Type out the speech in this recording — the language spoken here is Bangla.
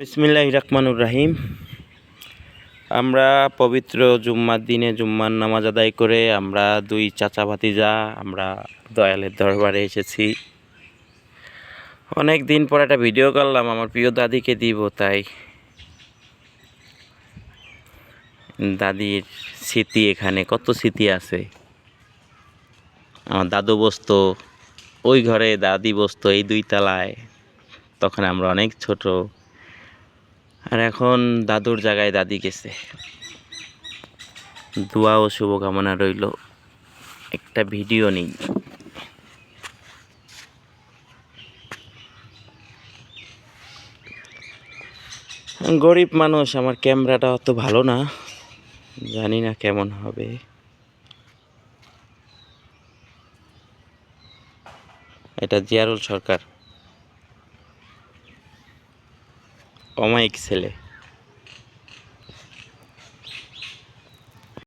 বিসমিল্লাহ রহমানুর রাহিম। আমরা পবিত্র জুম্মার দিনে জুম্মার নামাজ আদায় করে আমরা দুই চাচা ভাতিজা, আমরা দয়ালের দরবারে এসেছি। অনেক দিন পর একটা ভিডিও করলাম, আমার প্রিয় দাদিকে দিব তাই। দাদির স্মৃতি এখানে, কত স্মৃতি আছে? আমার দাদু বসতো, ওই ঘরে দাদি বসতো এই দুই তলায়। তখন আমরা অনেক ছোট। আর এখন দাদুর জায়গায় দাদি গেছে। দোয়া ও শুভকামনা রইল। একটা ভিডিও নেই। গরিব মানুষ, আমার ক্যামেরাটা অত ভালো না। জানি না কেমন হবে। এটা জিয়ারুল সরকার। অমায়িক ছেলে।